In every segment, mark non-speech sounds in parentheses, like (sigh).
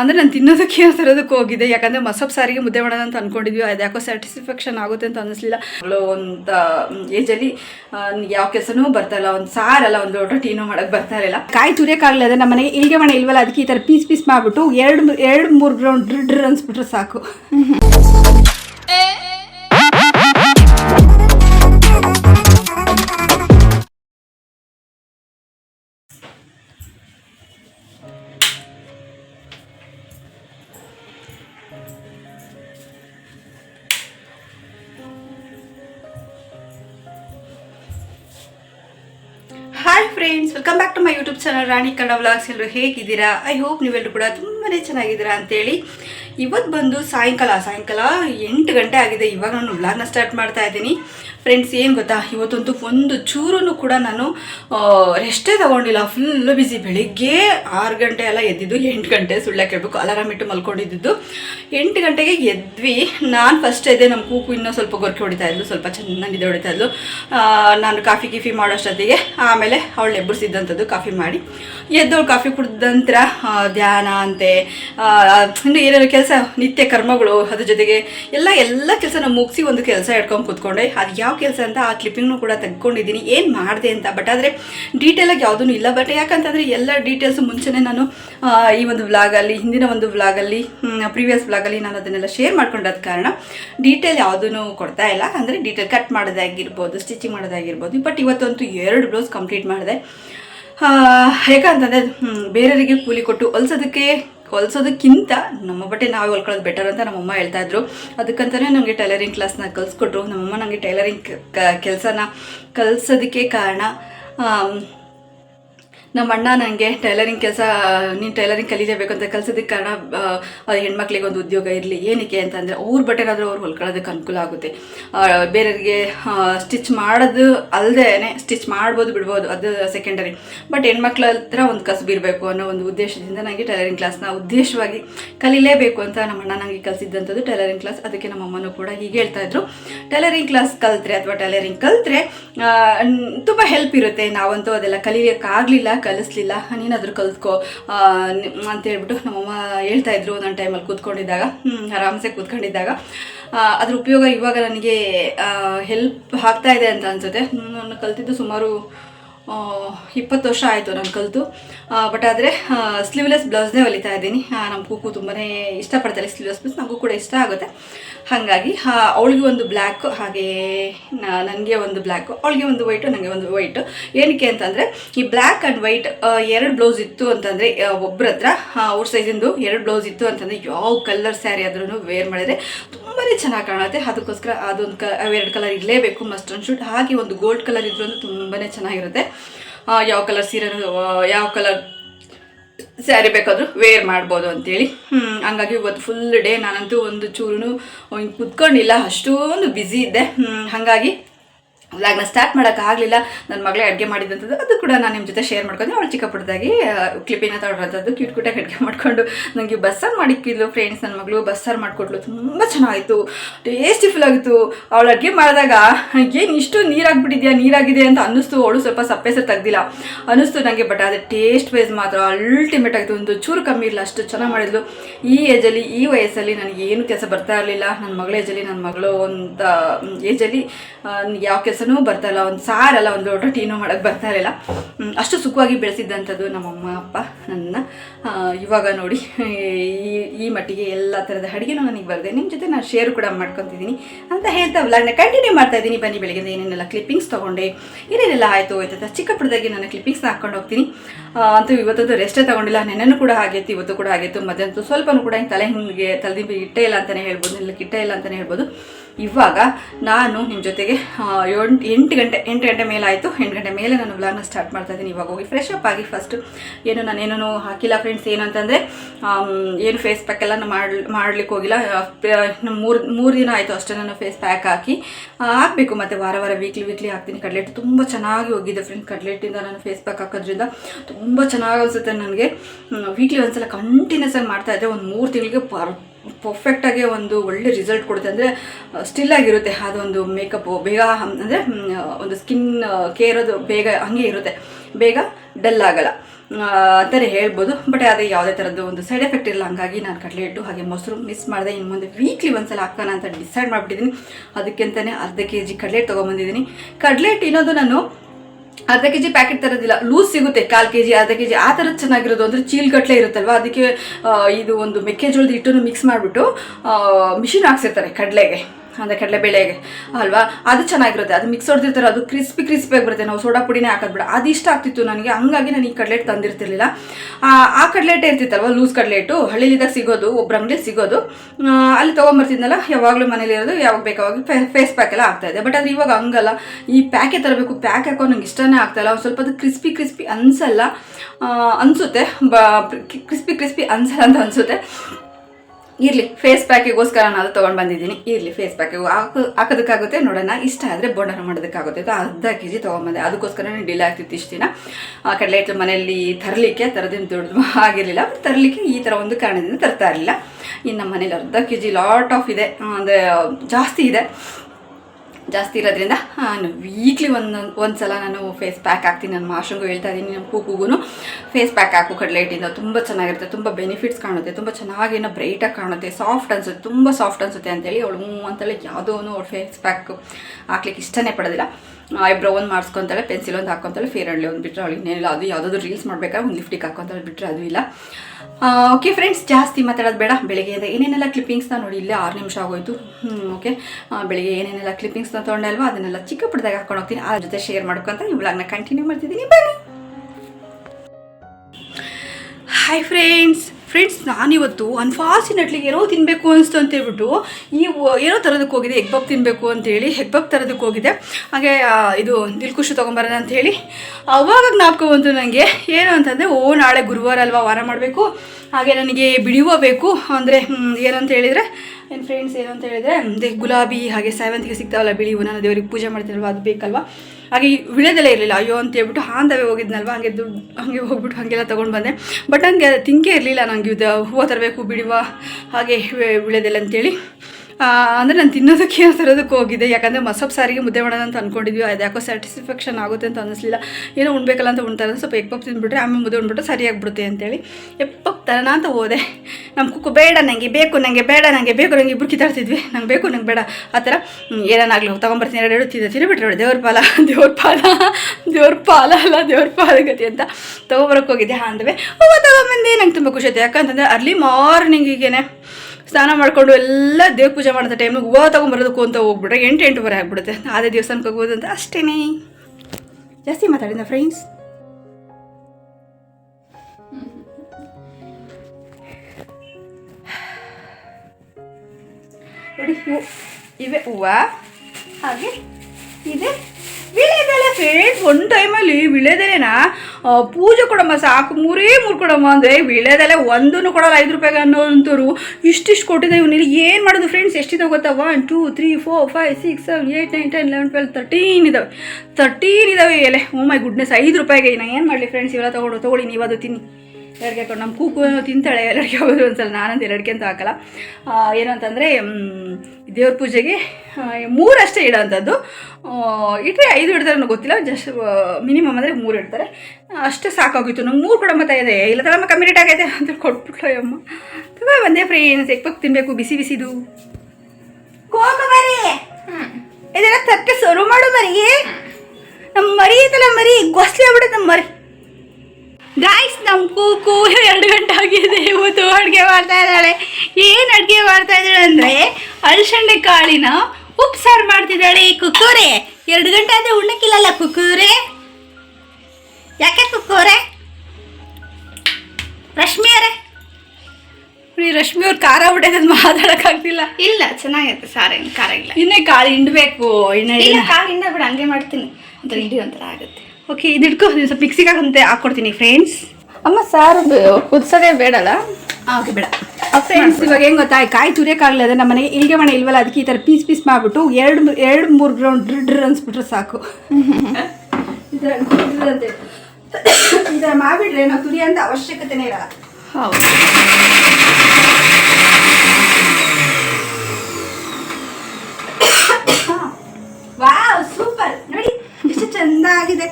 ಅಂದರೆ ನಾನು ತಿನ್ನೋದಕ್ಕೆ ಆ ಥರದಕ್ಕೆ ಹೋಗಿದ್ದೆ ಯಾಕಂದರೆ ಮಸಬ್ ಸಾರಿಗೆ ಮುದ್ದೆ ಮಾಡೋಣ ಅಂತ ಅಂದ್ಕೊಂಡಿದ್ವಿ ಅದು ಯಾಕೋ ಸ್ಯಾಟಿಸ್ಫ್ಯಾಕ್ಷನ್ ಆಗುತ್ತೆ ಅಂತ ಅನ್ನಿಸ್ಲಿಲ್ಲ ಒಂದು ಏಜಲ್ಲಿ ಯಾವ ಕೆಲಸನೂ ಬರ್ತಾ ಇಲ್ಲ. ಒಂದು ಸಾರಲ್ಲ, ಒಂದು ಲೋಟ ಟೀನೂ ಮಾಡೋಕ್ಕೆ ಬರ್ತಾ ಇರಲಿಲ್ಲ. ಕಾಯಿ ತುರಿಯೋಕ್ಕಾಗಲ್ಲ ಅದೇ ನಮ್ಮ ಮನೆಗೆ ಇಲ್ಲಿಗೆ ಮನೆ ಇಲ್ವಲ್ಲ, ಅದಕ್ಕೆ ಈ ಥರ ಪೀಸ್ ಪೀಸ್ ಮಾಡಿಬಿಟ್ಟು ಎರಡು ಎರಡು, ಮೂರು ಗ್ರೌಂಡ್ ಡ್ರ್ ಡ್ರ್ ಅನ್ಸ್ಬಿಟ್ರೆ ಸಾಕು. Friends welcome back to my YouTube channel Rani Kannada vlogs ಎಲ್ಲರೂ ಹೇಗಿದ್ದೀರಾ? ಐ ಹೋಪ್ ನೀವೆಲ್ಲರೂ ಕೂಡ ತುಂಬಾ ಚೆನ್ನಾಗಿದ್ದೀರಾ ಅಂತೇಳಿ ಇವತ್ತು ಬಂದು ಸಾಯಂಕಾಲ ಸಾಯಂಕಾಲ ಎಂಟು ಗಂಟೆ ಆಗಿದೆ. ಇವಾಗ ನಾನು ವ್ಲಾಗ್ನ ಸ್ಟಾರ್ಟ್ ಮಾಡ್ತಾ ಇದ್ದೀನಿ. ಫ್ರೆಂಡ್ಸ್ ಏನು ಗೊತ್ತಾ? ಇವತ್ತಂತೂ ಒಂದು ಚೂರು ಕೂಡ ನಾನು ರೆಸ್ಟೇ ತೊಗೊಂಡಿಲ್ಲ. ಫುಲ್ಲು ಬಿಸಿ ಬೆಳಿಗ್ಗೆ ಆರು ಗಂಟೆ ಎಲ್ಲ ಎದ್ದಿದ್ದು, ಎಂಟು ಗಂಟೆ ಸುಳ್ಳ ಕೇಳಬೇಕು. ಅಲಾರಾಮ್ ಇಟ್ಟು ಮಲ್ಕೊಂಡಿದ್ದು ಎಂಟು ಗಂಟೆಗೆ ಎದ್ವಿ. ನಾನು ಫಸ್ಟ್ ಎದ್ದೆ ನಮ್ಮ ಕೂಕು ಇನ್ನೂ ಸ್ವಲ್ಪ ಗೊರಕೆ ಹೊಡಿತಾ ಇದ್ಲು, ಸ್ವಲ್ಪ ಚೆನ್ನಾಗಿ ನಿದ್ದೆ ಹೊಡಿತಾ ಇದ್ಲು. ನಾನು ಕಾಫಿ ಗಿಫಿ ಮಾಡೋಷ್ಟೊತ್ತಿಗೆ, ಆಮೇಲೆ ಅವಳು ಎಬ್ಬರಿಸಿದ್ದಂಥದ್ದು ಕಾಫಿ ಮಾಡಿ. ಎದ್ದವಳು ಕಾಫಿ ಕುಡಿದ ನಂತರ ಧ್ಯಾನ ಅಂತೆ ಇನ್ನು ಏನೇನು ಕೆಲಸ, ನಿತ್ಯ ಕರ್ಮಗಳು, ಅದ್ರ ಜೊತೆಗೆ ಎಲ್ಲ ಎಲ್ಲ ಕೆಲಸನ ಮುಗಿಸಿ ಒಂದು ಕೆಲಸ ಇಟ್ಕೊಂಡು ಕೂತ್ಕೊಂಡೆ. ಅದು ಕೆಲಸ ಅಂತ ಆ ಕ್ಲಿಪ್ಪಿಂಗ್ನು ಕೂಡ ತೆಗ್ಕೊಂಡಿದ್ದೀನಿ ಏನು ಮಾಡಿದೆ ಅಂತ ಬಟ್ ಆದರೆ ಡೀಟೇಲಾಗಿ ಯಾವುದೂ ಇಲ್ಲ. ಬಟ್ ಯಾಕಂತಂದರೆ ಎಲ್ಲ ಡೀಟೇಲ್ಸ್ ಮುಂಚೆನೇ ನಾನು ಈ ಒಂದು ವ್ಲಾಗಲ್ಲಿ ಹಿಂದಿನ ಒಂದು ವ್ಲಾಗಲ್ಲಿ ಪ್ರೀವಿಯಸ್ ವ್ಲಾಗಲ್ಲಿ ನಾನು ಅದನ್ನೆಲ್ಲ ಶೇರ್ ಮಾಡ್ಕೊಂಡಾದ ಕಾರಣ ಡೀಟೇಲ್ ಯಾವುದೂ ಕೊಡ್ತಾ ಇಲ್ಲ. ಅಂದರೆ ಡೀಟೇಲ್ ಕಟ್ ಮಾಡೋದಾಗಿರ್ಬೋದು ಸ್ಟಿಚಿಂಗ್ ಮಾಡೋದಾಗಿರ್ಬೋದು. ಬಟ್ ಇವತ್ತಂತೂ ಎರಡು ಬ್ಲೌಸ್ ಕಂಪ್ಲೀಟ್ ಮಾಡಿದೆ. ಯಾಕಂತಂದರೆ ಬೇರೆಯವರಿಗೆ ಕೂಲಿ ಕೊಟ್ಟು ಹೊಲ್ಸೋದಕ್ಕೆ, ಹೊಲ್ಸೋದಕ್ಕಿಂತ ನಮ್ಮ ಬಟ್ಟೆ ನಾವು ಹೊಲ್ಕೊಳ್ಳೋದು ಬೆಟರ್ ಅಂತ ನಮ್ಮಮ್ಮ ಹೇಳ್ತಾ ಇದ್ರು. ಅದಕ್ಕಂತಲೇ ನನಗೆ ಟೈಲರಿಂಗ್ ಕ್ಲಾಸ್ನ ಕಲಿಸ್ಕೊಟ್ರು. ನಮ್ಮಮ್ಮ ನನಗೆ ಟೈಲರಿಂಗ್ ಕೆಲಸನ ಕಲಿಸೋದಕ್ಕೆ ಕಾರಣ ನಮ್ಮ ಅಣ್ಣ ನನಗೆ ಟೈಲರಿಂಗ್ ಕೆಲಸ, ನೀನು ಟೈಲರಿಂಗ್ ಕಲಿಲೇಬೇಕು ಅಂತ ಕಲಿಸೋದಕ್ಕೆ ಕಾರಣ ಹೆಣ್ಮಕ್ಳಿಗೆ ಒಂದು ಉದ್ಯೋಗ ಇರಲಿ, ಏನಕ್ಕೆ ಅಂತಂದರೆ ಅವ್ರ ಬಟ್ಟೆನಾದರೂ ಅವ್ರು ಹೊಲ್ಕೊಳ್ಳೋದಕ್ಕೆ ಅನುಕೂಲ ಆಗುತ್ತೆ. ಬೇರೆಯವ್ರಿಗೆ ಸ್ಟಿಚ್ ಮಾಡೋದು ಅಲ್ಲದೆ ಸ್ಟಿಚ್ ಮಾಡ್ಬೋದು ಬಿಡ್ಬೋದು, ಅದು ಸೆಕೆಂಡರಿ ಬಟ್ ಹೆಣ್ಮಕ್ಳ ಹತ್ರ ಒಂದು ಕಸಬು ಇರಬೇಕು ಅನ್ನೋ ಒಂದು ಉದ್ದೇಶದಿಂದ ನನಗೆ ಟೈಲರಿಂಗ್ ಕ್ಲಾಸ್ನ ಉದ್ದೇಶವಾಗಿ ಕಲಿಲೇಬೇಕು ಅಂತ ನಮ್ಮ ಅಣ್ಣ ನನಗೆ ಕಲಿಸಿದ್ದಂಥದ್ದು ಟೈಲರಿಂಗ್ ಕ್ಲಾಸ್ ಅದಕ್ಕೆ ನಮ್ಮ ಅಮ್ಮನೂ ಕೂಡ ಹೀಗೆ ಹೇಳ್ತಾ ಇದ್ರು. ಟೈಲರಿಂಗ್ ಕ್ಲಾಸ್ ಕಲ್ತ್ರೆ ಅಥವಾ ಟೈಲರಿಂಗ್ ಕಲ್ತ್ರೆ ತುಂಬ ಹೆಲ್ಪ್ ಇರುತ್ತೆ. ನಾವಂತೂ ಅದೆಲ್ಲ ಕಲಿಯೋಕ್ಕಾಗಲಿಲ್ಲ ಕಲಿಸ್ಲಿಲ್ಲ, ನೀನಾದರೂ ಅಂತ ಹೇಳ್ಬಿಟ್ಟು ನಮ್ಮಮ್ಮ ಹೇಳ್ತಾ ಇದ್ರು ಒಂದೊಂದು ಟೈಮಲ್ಲಿ ಕೂತ್ಕೊಂಡಿದ್ದಾಗ. ಆರಾಮ್ಸೆ ಕೂತ್ಕೊಂಡಿದ್ದಾಗ. ಅದ್ರ ಉಪಯೋಗ ಇವಾಗ ನನಗೆ ಹೆಲ್ಪ್ ಆಗ್ತಾ ಇದೆ ಅಂತ ಅನ್ಸುತ್ತೆ. ನಾನು ಕಲ್ತಿದ್ದು ಸುಮಾರು ಇಪ್ಪತ್ತು ವರ್ಷ ಆಯಿತು ನಾನು ಕಲಿತು. ಬಟ್ ಆದರೆ ಸ್ಲೀವ್ಲೆಸ್ ಬ್ಲೌಸ್ನೇ ಹೊಲಿತಾ ಇದ್ದೀನಿ. ನಮ್ಮ ಕೂಕು ತುಂಬಾ ಇಷ್ಟಪಡ್ತಾರೆ ಸ್ಲೀವ್ಲೆಸ್ ಬ್ಲೌಸ್ ನಮಗೂ ಕೂಡ ಇಷ್ಟ ಆಗುತ್ತೆ. ಹಾಗಾಗಿ ಅವಳಿಗೆ ಒಂದು ಬ್ಲ್ಯಾಕು ಹಾಗೆ ನನಗೆ ಒಂದು ಬ್ಲ್ಯಾಕು ಅವಳಿಗೆ ಒಂದು ವೈಟು ನನಗೆ ಒಂದು ವೈಟು ಏನಕ್ಕೆ ಅಂತಂದರೆ, ಈ ಬ್ಲ್ಯಾಕ್ ಆ್ಯಂಡ್ ವೈಟ್ ಎರಡು ಬ್ಲೌಸ್ ಇತ್ತು ಅಂತಂದರೆ ಒಬ್ಬರ ಹತ್ರ ಅವ್ರ ಸೈಜಿಂದು ಎರಡು ಬ್ಲೌಸ್ ಇತ್ತು ಅಂತಂದರೆ, ಯಾವ ಕಲರ್ ಸ್ಯಾರಿ ಆದ್ರೂ ವೇರ್ ಮಾಡಿದರೆ ತುಂಬಾ ಚೆನ್ನಾಗಿ ಕಾಣುತ್ತೆ. ಅದಕ್ಕೋಸ್ಕರ ಅದೊಂದು ಕ, ಅವೆರಡು ಕಲರ್ ಇರಲೇಬೇಕು ಮಸ್ಟ್ ಅಂಡ್ ಶೂಟ್ ಹಾಗೆ ಒಂದು ಗೋಲ್ಡ್ ಕಲರ್ ಇದ್ರೂ ತುಂಬಾ ಚೆನ್ನಾಗಿರುತ್ತೆ. ಯಾವ ಕಲರ್ ಸೀರೆ ಯಾವ ಕಲರ್ ಸ್ಯಾರಿ ಬೇಕಾದರೂ ವೇರ್ ಮಾಡ್ಬೋದು ಅಂತೇಳಿ. ಹ್ಞೂ ಹಂಗಾಗಿ ಇವತ್ತು ಫುಲ್ ಡೇ ನಾನಂತೂ ಒಂದು ಚೂರು ಕುತ್ಕೊಂಡಿಲ್ಲ. ಅಷ್ಟೊಂದು ಬ್ಯುಸಿ ಇದ್ದೆ. ಹಾಗಾಗಿ ವ್ಲಾಗ್ನ ಸ್ಟಾರ್ಟ್ ಮಾಡೋಕ್ಕಾಗಲಿಲ್ಲ ನನ್ನ ಮಗಳೇ ಅಡುಗೆ ಮಾಡಿದಂಥದ್ದು ಅದು ಕೂಡ ನಾನು ನಿಮ್ಮ ಜೊತೆ ಶೇರ್ ಮಾಡ್ಕೊಂಡು ಅವಳು ಚಿಕ್ಕ ಪುಟ್ಟದಾಗಿ ಕ್ಲಿಪ್ಪಿನ ತೊಗೊಂಡಂಥದ್ದು ಕ್ಯೂಟ್ ಕ್ಯೂಟಾಗಿ ಅಡುಗೆ ಮಾಡಿಕೊಂಡು ನನಗೆ ಬಸ್ಸಾರು ಮಾಡಿಕ್ಕಿದ್ಲು ಫ್ರೆಂಡ್ಸ್ ನನ್ನ ಮಗಳು, ಬಸ್ಸಾರು ಮಾಡಿಕೊಟ್ಲು, ತುಂಬ ಚೆನ್ನಾಗಿತ್ತು ಟೇಸ್ಟಿಫುಲ್ ಆಗಿತ್ತು. ಅವಳು ಅಡುಗೆ ಮಾಡಿದಾಗ, ಏನು ಇಷ್ಟು ನೀರಾಗ್ಬಿಟ್ಟಿದ್ಯಾ, ನೀರಾಗಿದೆ ಅಂತ ಅನ್ನಿಸ್ತು, ಅವಳು ಸ್ವಲ್ಪ ಸಪ್ಪೆ ಸರ್ ತೆಗ್ದಿಲ್ಲ. ಅನ್ನಿಸ್ತು ನನಗೆ ಬಟ್ ಅದೇ ಟೇಸ್ಟ್ ವೈಸ್ ಮಾತ್ರ ಅಲ್ಟಿಮೇಟ್ ಆಗಿತ್ತು, ಒಂದು ಚೂರು ಕಮ್ಮಿ ಇರಲಿಲ್ಲ ಅಷ್ಟು ಚೆನ್ನಾಗಿ ಮಾಡಿದ್ಲು. ಈ ಏಜಲ್ಲಿ ಈ ವಯಸ್ಸಲ್ಲಿ ನನಗೆ ಏನು ಕೆಲಸ ಬರ್ತಾ ಇರಲಿಲ್ಲ ನನ್ನ ಮಗಳ ಏಜಲ್ಲಿ ನನ್ನ ಮಗಳು ಒಂದು ಏಜಲ್ಲಿ ಯಾವ ಕೆಲಸನೂ ಬರ್ತಾ ಇಲ್ಲ ಒಂದು ಸಾರಲ್ಲ, ಒಂದು ಲೋಟ ಟೀನೂ ಮಾಡೋಕ್ಕೆ ಬರ್ತಾ ಇರಲಿಲ್ಲ ಅಷ್ಟು ಸುಖವಾಗಿ ಬೆಳೆಸಿದ್ದಂಥದ್ದು ನಮ್ಮಮ್ಮ, ಅಪ್ಪ, ನನ್ನ. ಇವಾಗ ನೋಡಿ, ಈ ಈ ಮಟ್ಟಿಗೆ ಎಲ್ಲ ಥರದ ಅಡುಗೆನೂ ನನಗೆ ಬರದೆ ನಿಮ್ಮ ಜೊತೆ ನಾನು ಶೇರ್ ಕೂಡ ಮಾಡ್ಕೊತಿದ್ದೀನಿ ಅಂತ ಹೇಳ್ತಾ ನಾನು ಕಂಟಿನ್ಯೂ ಮಾಡ್ತಾ ಇದ್ದೀನಿ. ಬನ್ನಿ ಬೆಳಗ್ಗೆ ಏನೇನೆಲ್ಲ ಕ್ಲಿಪ್ಪಿಂಗ್ಸ್ ತೊಗೊಂಡೆ, ಏನೇನೆಲ್ಲ ಆಯಿತು ಆಯ್ತಾ ಚಿಕ್ಕ ಪುಟ್ಟದಾಗಿ ನಾನು ಕ್ಲಿಪ್ಪಿಂಗ್ಸ್ನ ಹಾಕ್ಕೊಂಡು ಹೋಗ್ತೀನಿ. ಅಂತೂ ಇವತ್ತಂತೂ ರೆಸ್ಟೇ ತೊಗೊಂಡಿಲ್ಲ ನೆನೆನೂ ಕೂಡ ಆಗಿತ್ತು ಇವತ್ತು ಕೂಡ ಆಗಿತ್ತು ಮಧ್ಯಾಹ್ನ ಸ್ವಲ್ಪನೂ ಕೂಡ ಹಿಂಗೆ ತಲೆ ಹಿಂಗೆ, ತಲೆದಿಂಬಿ ಇಟ್ಟೇ ಇಲ್ಲ ಅಂತಲೇ ಹೇಳ್ಬೋದು ಇಲ್ಲ ಇಟ್ಟೇ ಇಲ್ಲ ಅಂತಲೇ ಹೇಳ್ಬೋದು. ಇವಾಗ ನಾನು ನಿಮ್ಮ ಜೊತೆಗೆ ಎಂಟು ಎಂಟು ಗಂಟೆ ಎಂಟು ಗಂಟೆ ಮೇಲೆ ಆಯಿತು. ಎಂಟು ಗಂಟೆ ಮೇಲೆ ನಾನು ವ್ಲಾಗ್ನ ಸ್ಟಾರ್ಟ್ ಮಾಡ್ತಾ ಇದ್ದೀನಿ. ಇವಾಗ ಹೋಗಿ ಫ್ರೆಶ್ ಅಪ್ ಆಗಿ ಫಸ್ಟ್ ಏನು ನಾನೇನೂ ಹಾಕಿಲ್ಲ ಫ್ರೆಂಡ್ಸ್ ಏನು ಅಂತಂದರೆ ಏನು ಫೇಸ್ ಪ್ಯಾಕ್ ಎಲ್ಲ ಮಾಡಿ ಮಾಡ್ಲಿಕ್ಕೆ ಹೋಗಿಲ್ಲ. ಮೂರು ಮೂರು ದಿನ ಆಯಿತು ಅಷ್ಟೇ ನಾನು ಫೇಸ್ ಪ್ಯಾಕ್ ಹಾಕಿ. ಹಾಕಬೇಕು ಮತ್ತು ವಾರ ವಾರ ವೀಕ್ಲಿ ವೀಕ್ಲಿ ಹಾಕ್ತೀನಿ. ಕಡ್ಲೆಟ್ ತುಂಬ ಚೆನ್ನಾಗಿ ಹೋಗಿದ್ದೆ ಫ್ರೆಂಡ್ ಕಡಲೆಟ್ಟಿಂದ ನಾನು ಫೇಸ್ ಪ್ಯಾಕ್ ಹಾಕೋದ್ರಿಂದ ತುಂಬ ಚೆನ್ನಾಗಿ ಅನಿಸುತ್ತೆ ನನಗೆ. ವೀಕ್ಲಿ ಒಂದ್ಸಲ ಕಂಟಿನ್ಯೂಸ್ ಆಗಿ ಮಾಡ್ತಾ ಇದ್ದೆ ಒಂದು ಮೂರು ತಿಂಗಳಿಗೆ ಪರ್ ಪರ್ಫೆಕ್ಟಾಗಿ ಒಂದು ಒಳ್ಳೆ ರಿಸಲ್ಟ್ ಕೊಡುತ್ತೆ ಅಂದರೆ ಸ್ಟಿಲ್ ಆಗಿರುತ್ತೆ ಅದೊಂದು ಮೇಕಪ್ ಬೇಗ ಅಂದರೆ ಒಂದು ಸ್ಕಿನ್ ಕೇರ್ ಅದು ಬೇಗ ಹಂಗೆ ಇರುತ್ತೆ. ಬೇಗ ಡಲ್ ಆಗಲ್ಲ. ಆ, ಅಂತಾನೆ ಹೇಳ್ಬೋದು. ಬಟ್ ಅದೇ ಯಾವುದೇ ಥರದ್ದು ಒಂದು ಸೈಡ್ ಎಫೆಕ್ಟ್ ಇಲ್ಲ ಹಂಗಾಗಿ ನಾನು ಕಡಲೆ ಹಿಟ್ಟು ಹಾಗೆ ಮೊಸರು ಮಿಸ್ ಮಾಡಿದೆ. ಇನ್ನು ಮುಂದೆ ವೀಕ್ಲಿ ಒಂದ್ಸಲ ಹಾಕೋಣ ಅಂತ ಡಿಸೈಡ್ ಮಾಡಿಬಿಟ್ಟಿದ್ದೀನಿ. ಅದಕ್ಕೆ ಅಂತಲೇ ಅರ್ಧ ಕೆ ಜಿ ಕಡ್ಲೆಟ್ ತೊಗೊಂಬಂದಿದ್ದೀನಿ. ಕಡಲೆಟ್ ಇನ್ನೊಂದು ನಾನು ಅರ್ಧ ಕೆ ಜಿ ಪ್ಯಾಕೆಟ್ ತರೋದಿಲ್ಲ, ಲೂಸ್ ಸಿಗುತ್ತೆ, ಕಾಲು ಕೆ ಜಿ ಅರ್ಧ ಕೆ ಜಿ ಆ ಥರ ಚೆನ್ನಾಗಿರೋದು ಅಂದರೆ ಚೀಲ್ಗಟ್ಟಲೆ ಇರುತ್ತಲ್ವ? ಅದಕ್ಕೆ ಇದು ಒಂದು ಮೆಕ್ಕೆಜೋಳದ ಹಿಟ್ಟನ್ನು ಮಿಕ್ಸ್ ಮಾಡಿಬಿಟ್ಟು ಮಿಷಿನ್ ಹಾಕ್ಸಿರ್ತಾರೆ ಕಡಲೆಗೆ. ಅಂದರೆ ಕಡಲೆಬೇಳೆಗೆ ಅಲ್ವಾ? ಅದು ಚೆನ್ನಾಗಿರುತ್ತೆ. ಅದು ಮಿಕ್ಸ್ ಹೊಡೆದಿರ್ತಾರೆ. ಅದು ಕ್ರಿಸ್ಪಿ ಕ್ರಿಸ್ಪಿಯಾಗಿ ಬರುತ್ತೆ. ನಾವು ಸೋಡಾ ಪುಡಿನೇ ಹಾಕೋದು ಬಿಡ ಅದು ಇಷ್ಟ ಆಗ್ತಿತ್ತು ನನಗೆ. ಹಂಗಾಗಿ ನಾನು ಈ ಕಡ್ಲೆಟ್ ತಂದಿರ್ತಿರ್ಲಿಲ್ಲ. ಆ, ಕಡಲೆಟೇ ಇರ್ತಿತ್ತಲ್ವ? ಲೂಸ್ ಕಡ್ಲೆಟು. ಹಳ್ಳಿಲಿದ್ದಾಗ ಸಿಗೋದು ಒಬ್ಬರ ಸಿಗೋದು. ಅಲ್ಲಿ ತೊಗೊಂಬರ್ತಿದ್ನಲ್ಲ ಯಾವಾಗಲೂ ಮನೇಲಿ ಇರೋದು ಯಾವಾಗ ಬೇಕಾವಾಗ ಫೇಸ್ ಪ್ಯಾಕ್ ಎಲ್ಲ ಆಗ್ತಾ ಇದೆ. ಬಟ್ ಅದು ಇವಾಗ ಹಂಗಲ್ಲ. ಈ ಪ್ಯಾಕೆ ತರಬೇಕು ಪ್ಯಾಕ್ ಹಾಕೋ ನಂಗೆ ಇಷ್ಟನೇ ಆಗ್ತಾಯಿಲ್ಲ ಒಂದು ಸ್ವಲ್ಪ ಅದು ಕ್ರಿಸ್ಪಿ ಕ್ರಿಸ್ಪಿ ಅನ್ಸಲ್ಲ. ಅನ್ಸುತ್ತೆ. ಬ ಕ್ರಿಸ್ಪಿ ಕ್ರಿಸ್ಪಿ ಅನ್ಸಲ್ಲ ಅಂತ ಅನ್ಸುತ್ತೆ. ಇರಲಿ ಫೇಸ್ ಪ್ಯಾಕಿಗೋಸ್ಕರ ನಾನು ತೊಗೊಂಡು ಬಂದಿದ್ದೀನಿ. ಇರಲಿ ಫೇಸ್ ಪ್ಯಾಕಿಗೆ ಹಾಕೋ, ಹಾಕೋದಕ್ಕಾಗುತ್ತೆ, ನೋಡೋಣ. ಇಷ್ಟ ಆದರೆ ಬೋಂಡನ ಮಾಡೋದಕ್ಕಾಗುತ್ತೆ. ಅರ್ಧ ಕೆ ಜಿ ತೊಗೊಂಬಂದೆ. ಅದಕ್ಕೋಸ್ಕರ ಡಿಲೇ ಆಗ್ತಿತ್ತು ಇಷ್ಟು ದಿನ. ಕಡಲೆ ಮನೆಯಲ್ಲಿ ತರಲಿಕ್ಕೆ, ತರದಿಂದ ದುಡ್ಡು ಆಗಿರಲಿಲ್ಲ. ತರಲಿಕ್ಕೆ ಈ ಥರ ಒಂದು ಕಾರಣದಿಂದ ತರ್ತಾ ಇರಲಿಲ್ಲ. ಇನ್ನು ನಮ್ಮ ಮನೇಲಿ ಅರ್ಧ ಕೆ ಜಿ ಲಾಟ್ ಆಫ್ ಇದೆ ಅಂದರೆ ಜಾಸ್ತಿ ಇದೆ. ಜಾಸ್ತಿ ಇರೋದ್ರಿಂದ ನಾನು ವೀಕ್ಲಿ ಒಂದು ಒಂದು ಸಲ ನಾನು ಫೇಸ್ ಪ್ಯಾಕ್ ಹಾಕ್ತೀನಿ. ನನ್ನ ಮಾಷಂಗೂ ಹೇಳ್ತಾ ಇದ್ದೀನಿ ನಮ್ಮ ಕೂಗುಗೂ ಫೇಸ್ ಪ್ಯಾಕ್ ಹಾಕು ಕಡಲೆ ಹಿಟ್ಟಿಂದ. ತುಂಬ ಚೆನ್ನಾಗಿರುತ್ತೆ, ತುಂಬ ಬೆನಿಫಿಟ್ಸ್ ಕಾಣುತ್ತೆ, ತುಂಬ ಚೆನ್ನಾಗಿ ಏನೋ ಬ್ರೈಟಾಗಿ ಕಾಣುತ್ತೆ ಸಾಫ್ಟ್ ಅನಿಸುತ್ತೆ, ತುಂಬ ಸಾಫ್ಟ್ ಅನಿಸುತ್ತೆ ಅಂತೇಳಿ ಅವಳು ಅಂತೇಳಿ ಯಾವುದೋ ಅವಳು ಫೇಸ್ ಪ್ಯಾಕ್ ಹಾಕ್ಲಿಕ್ಕೆ ಇಷ್ಟನೇ ಪಡೋದಿಲ್ಲ. ಐಬ್ರೋ ಒಂದು ಮಾಡಿಸ್ಕೊತಾಳೆ ಪೆನ್ಸಿಲ್ ಒಂದು ಹಾಕ್ಕೊಂತಾಳೆ ಫೇರ್ ಅಂಡ್ಲಿ ಒಂದು ಬಿಟ್ಟರೆ ಅವಳಿಗೆ ಇನ್ನೇನಿಲ್ಲ. ಅದು ಯಾವುದಾದ್ರು ರೀಲ್ಸ್ ಮಾಡಬೇಕಾದ್ರೆ ಒಂದು ಲಿಫ್ಟಿಗೆ ಹಾಕೊತಾಳೆ ಬಿಟ್ಟರೆ ಅದು ಇಲ್ಲ. ಓಕೆ ಫ್ರೆಂಡ್ಸ್ ಜಾಸ್ತಿ ಮಾತಾಡೋದು ಬೇಡ. ಬೆಳಗ್ಗೆ ಇದೆ ಏನೇನೆಲ್ಲ ಕ್ಲಿಪ್ಪಿಂಗ್ಸ್ನ ನೋಡಿ, ಇಲ್ಲೇ ಆರು ನಿಮಿಷ ಆಗೋಯ್ತು. ಓಕೆ ಬೆಳಗ್ಗೆ ಏನೇನೆಲ್ಲ ಕ್ಲಿಪ್ಪಿಂಗ್ಸ್ನ ತೊಗೊಂಡೆ ಅಲ್ವಾ, ಅದನ್ನೆಲ್ಲ ಚಿಕ್ಕ ಪುಟ್ಟದಾಗ ಹಾಕೊಂಡು ಹೋಗ್ತೀನಿ. ಅದ್ರ ಜೊತೆ ಶೇರ್ ಮಾಡ್ಕೊಂತ ಈ ವ್ಲಾಗ್ನ ಕಂಟಿನ್ಯೂ ಮಾಡ್ತಿದ್ದೀನಿ. ಬನ್ನಿ. ಹಾಯ್ ಫ್ರೆಂಡ್ಸ್ ಫ್ರೆಂಡ್ಸ್ ನಾನಿವತ್ತು ಅನ್ಫಾರ್ಚುನೇಟ್ಲಿ ಏನೋ ತಿನ್ನಬೇಕು ಅನಿಸ್ತು ಅಂತ ಹೇಳ್ಬಿಟ್ಟು ಈ ಏನೋ ತರೋದಕ್ಕೆ ಹೋಗಿದೆ, ಎಗ್ ಪಪ್ ತಿನ್ನಬೇಕು ಅಂತೇಳಿ, ಎಗ್ ಪಪ್ ತರೋದಕ್ಕೆ ಹೋಗಿದೆ. ಹಾಗೆ ಇದು ದಿಲ್ಕುಶು ತೊಗೊಂಬರೋಣ ಹೇಳಿ ಅವಾಗ ಜ್ಞಾಪಕ ಬಂತು ನನಗೆ ಏನು ಅಂತಂದರೆ, ಓ, ನಾಳೆ ಗುರುವಾರ ಅಲ್ವಾ ವಾರ ಮಾಡಬೇಕು, ಹಾಗೆ ನನಗೆ ಬಿಡಿಯುವ ಬೇಕು, ಅಂದರೆ ಏನಂತ ಹೇಳಿದರೆ, ಏನು ಫ್ರೆಂಡ್ಸ್ ಏನು ಅಂತ ಹೇಳಿದರೆ ಗುಲಾಬಿ ಹಾಗೆ ಸೇವಂತಿಗೆ ಸಿಗ್ತಾವಲ್ಲ ಬಿಳಿ ನಾನು ದೇವರಿಗೆ ಪೂಜೆ ಮಾಡ್ತೀನಲ್ವ, ಅದು ಬೇಕಲ್ವಾ? ಹಾಗೆ ವಿಳೆದೆಲೆ ಇರಲಿಲ್ಲ. ಅಯ್ಯೋ ಅಂತ ಹೇಳ್ಬಿಟ್ಟು ಹಾಂದವೇ ಹೋಗಿದ್ನಲ್ವ? ಹಾಗೆ ದುಡ್ಡು, ಹಾಗೆ ಹೋಗ್ಬಿಟ್ಟು ಹಾಗೆಲ್ಲ ತೊಗೊಂಡು ಬಂದೆ. ಬಟ್ ಹಂಗೆ ತಿಂಕೆ ಇರಲಿಲ್ಲ ನನಗೆ ಇದು. ಹೂವು ತರಬೇಕು ಬಿಡುವ ಹಾಗೆ ವಿಳೆದೆಲೆ ಅಂತೇಳಿ ಅಂದರೆ ನಾನು ತಿನ್ನೋದಕ್ಕೆ ಏನೋ ಹೋಗಿದ್ದೆ ಯಾಕಂದರೆ ಮಸೊಪ್ಪು ಸಾರಿಗೆ ಮುದ್ದೆ ಮಾಡೋಣ ಅಂತ ಅಂದ್ಕೊಂಡಿದ್ವಿ ಅದು ಯಾಕೋ ಸ್ಯಾಟಿಸ್ಫ್ಯಾಕ್ಷನ್ ಆಗುತ್ತೆ ಅಂತ ಅನ್ನಿಸ್ಲಿಲ್ಲ. ಏನೋ ಉಣ್ಬೇಕಲ್ಲ ಅಂತ ಉಣ್ತಾರೆ ಸ್ವಲ್ಪ ಎಗ್ ಪಪ್ ತಿಂದ್ಬಿಟ್ರೆ ಆಮೇಲೆ ಮುದ್ದೆ ಉಣ್ಬಿಟ್ಟು ಸರಿಯಾಗ್ಬಿಡುತ್ತೆ ಅಂತೇಳಿ ಎಗ್ ತರೋಣ ಅಂತ ಹೋದೆ. ನಮ್ಮ ಕುಕ್ಕು ಬೇಡ ನನಗೆ ಬೇಕು ನನಗೆ ಬೇಡ ನನಗೆ ಬೇಕು ನನಗೆ ಇಬ್ಬರು ಕಿತ್ತಾಡ್ತಿದ್ವಿ. ನಂಗೆ ಬೇಕು, ನಂಗೆ ಬೇಡ. ಆ ಥರ ಏನಾಗಲಿ ತೊಗೊಂಬರ್ತೀನಿ. ಎರಡು ಎರಡು ತಿಂದ. ತಿನ್ಬಿಟ್ರೆ ದೇವ್ರ ಪಾಲ ದೇವ್ರ ಪಾಲ ದೇವ್ರ ಪಾಲ ಅಲ್ಲ, ದೇವ್ರ ಪಾಲಗತಿ ಅಂತ ತೊಗೊಬರಕ್ಕೆ ಹೋಗಿದ್ದೆ. ಅಂದವೆ ಹೂವು ತಗೊಂಬಂದೆ. ನಂಗೆ ತುಂಬ ಖುಷಿ ಆಯ್ತು. ಯಾಕಂತಂದರೆ ಅರ್ಲಿ ಮಾರ್ನಿಂಗಿಗೆ ಸ್ನಾನ ಮಾಡಿಕೊಂಡು ಎಲ್ಲ ದೇವ್ರ ಪೂಜೆ ಮಾಡಿದ ಟೈಮ್ ಹೂವು ತೊಗೊಂಬರೋದಕ್ಕೂ ಅಂತ ಹೋಗ್ಬಿಟ್ರೆ ಎಂಟು ಎಂಟುವರೆ ಆಗ್ಬಿಡುತ್ತೆ. ಅದೇ ದೇವಸ್ಥಾನಕ್ಕೆ ಹೋಗ್ಬೋದು ಅಂತ ಅಷ್ಟೇ ಜಾಸ್ತಿ ಮಾತಾಡಿದ ಫ್ರೆಂಡ್ಸ್ ನೋಡಿ ಇವೆ ಹೂವ? ಹಾಗೆ ಇದೆ. ವಿಳೆದೆಲೆ ಫ್ರೆಂಡ್ಸ್ ಒಂದು ಟೈಮಲ್ಲಿ ವಿಳೆದೆಲೆನ ಪೂಜೆ ಕೊಡಮ್ಮ ಸಾಕು, ಮೂರೇ ಮೂರು ಕೊಡಮ್ಮ ಅಂದರೆ ವಿಳೆದೆಲೆ ಒಂದನ್ನು ಕೊಡಲ್ಲ, ಐದು ರೂಪಾಯಿಗೆ ಅನ್ನೋಂಥವ್ರು ಇಷ್ಟಿಷ್ಟು ಕೊಟ್ಟಿದೆ ಇವನಿಲ್ಲಿ. ಏನು ಮಾಡೋದು ಫ್ರೆಂಡ್ಸ್ ಎಷ್ಟಿದೆ ಗೊತ್ತಾ? One two three four five six seven eight nine ten eleven twelve thirteen ಇದಾವೆ. ತರ್ಟೀನ್ ಇದಾವೆ ಎಲೆ. ಓ ಮೈ ಗುಡ್ನೆಸ್ ಐದು ರೂಪಾಯಿಗೆ ನಾನು ಏನು ಮಾಡಲಿ ಫ್ರೆಂಡ್ಸ್ ಇವೆಲ್ಲ ತೊಗೊಂಡು ತೊಗೊಳ್ಳಿ, ನೀವು ಅದು ತಿನ್ನಿ. ಎರಡಿಗೆ ಹಾಕೊಂಡು ನಮ್ಮ ಕೂಕು ತಿಂತಾಳೆ ಎರಡಿಗೆ ಹೋಗೋದು ಒಂದ್ಸಲ ನಾನಂತ ಎರಡಿಗೆ ಅಂತ ಹಾಕಲ್ಲ. ಏನು ಅಂತಂದರೆ ದೇವ್ರ ಪೂಜೆಗೆ ಮೂರಷ್ಟೇ ಇಡೋಂಥದ್ದು. ಆ, ಇಟ್ಟರೆ ಐದು ಇಡ್ತಾರೆ ನನಗೆ ಗೊತ್ತಿಲ್ಲ ಜಸ್ಟ್ ಮಿನಿಮಮ್ ಅಂದರೆ ಮೂರು ಇಡ್ತಾರೆ. ಅಷ್ಟೇ ಸಾಕಾಗಿತ್ತು ನಮ್ಗೆ ಮೂರು ಕೂಡ ಮತ್ತೆ ಇದೆ. ಇಲ್ಲ ತಗೊಂಡು ಕಮ್ಮಿ ರೇಟ್ ಆಗೈತೆ ಅಂತ ಕೊಟ್ಬಿಟ್ಲು ಅಮ್ಮ. ತುಂಬ ಬಂದೆ ಫ್ರೆಂಡ್ಸ್ ಎಕ್ಪಕ್ ತಿನ್ನಬೇಕು ಬಿಸಿ ಬಿಸಿದು. ಕೋಕ ಮರಿ! ಇದೆಲ್ಲ ತಟ್ಟೆ ಸರ್ವ್ ಮಾಡು ಮರಿ. ನಮ್ಮ ಮರಿ ಐತಲ್ಲ ಮರಿ ಗೊಸ್ಲಿ ಆಗ್ಬಿಡುತ್ತೆ ನಮ್ಮ ಮರಿ. ಗಾಯ್ಸ್ ನಮ್ಮ ಕೂಕು (laughs) ಎರಡು ಗಂಟೆ ಆಗಿದೆ. ಇವತ್ತು ಅಡುಗೆ ಮಾಡ್ತಾ ಇದ್ದಾಳೆ. ಏನು ಅಡುಗೆ ಮಾಡ್ತಾ ಇದ್ದಾಳೆ ಅಂದರೆ ಅಲ್ಸಂಡೆ ಕಾಳಿನ ಉಪ್ಪು ಸಾರು ಮಾಡ್ತಿದ್ದಾಳೆ ಈ ಕುಕ್ಕೂರೆ. ಎರಡು ಗಂಟೆ ಆದರೆ ಉಣ್ಣಕ್ಕಿಲ್ಲಲ್ಲ ಕುಕ್ಕೂರೆ? ಯಾಕೆ ಕುಕ್ಕೋರೆ? ರಶ್ಮಿ ಅವರೇ. ರಶ್ಮಿ ಅವ್ರು ಖಾರ ಬಿಡೋದು ಮಾತಾಡೋಕ್ಕಾಗ್ತಿಲ್ಲ ಇಲ್ಲ ಚೆನ್ನಾಗೈತೆ ಸಾರೇನು ಖಾರ ಇಲ್ಲ. ಇನ್ನೇ ಕಾಳು ಹಿಂಡಬೇಕು ಇನ್ನೇ ಇಲ್ಲ ಕಾಳಿಂದ ಬಿಡ ಹಂಗೆ ಮಾಡ್ತೀನಿ. ಒಂಥರ ಇಡೀ ಒಂಥರ ಆಗುತ್ತೆ. ಓಕೆ ಇದು ಇಟ್ಕೊಂಡು ಸ್ವಲ್ಪ ಮಿಕ್ಸಿಗೆ ಹಾಕಂತೆ ಹಾಕ್ಕೊಡ್ತೀನಿ ಫ್ರೆಂಡ್ಸ್ ಅಮ್ಮ ಸಾರು ಕುದಿಸೋದೇ ಬೇಡಲ್ಲ? ಓಕೆ ಬೇಡ. ಫ್ರೆಂಡ್ಸ್ ಇವಾಗ ಹೆಂಗೆ ಗೊತ್ತಾ ಕಾಯಿ ತುರಿಯೋಕ್ಕಾಗಲ್ಲ ಅದೇ ನಮ್ಮ ಮನೆಗೆ ಇಲ್ಲಿಗೆ ಮನೆ ಇಲ್ವಲ್ಲ ಅದಕ್ಕೆ ಈ ಥರ ಪೀಸ್ ಪೀಸ್ ಮಾಡಿಬಿಟ್ಟು ಎರಡು ಎರಡು ಮೂರು ಗ್ರೌಂಡ್ ಡ್ರ್ ಡ್ರ್ ಅನ್ಸ್ಬಿಟ್ರೆ ಸಾಕು. ಈ ಥರ ಕುದಿದಂತೆ. ಈ ಥರ ಮಾಡಿಬಿಟ್ರೆ ನಾವು ತುರಿ ಅಂತ ಅವಶ್ಯಕತೆನೇ ಇರಲ್ಲ. ಹೌದು. Wow super. ನೋಡಿ ಎಷ್ಟು ಚೆಂದ ಆಗಿದೆ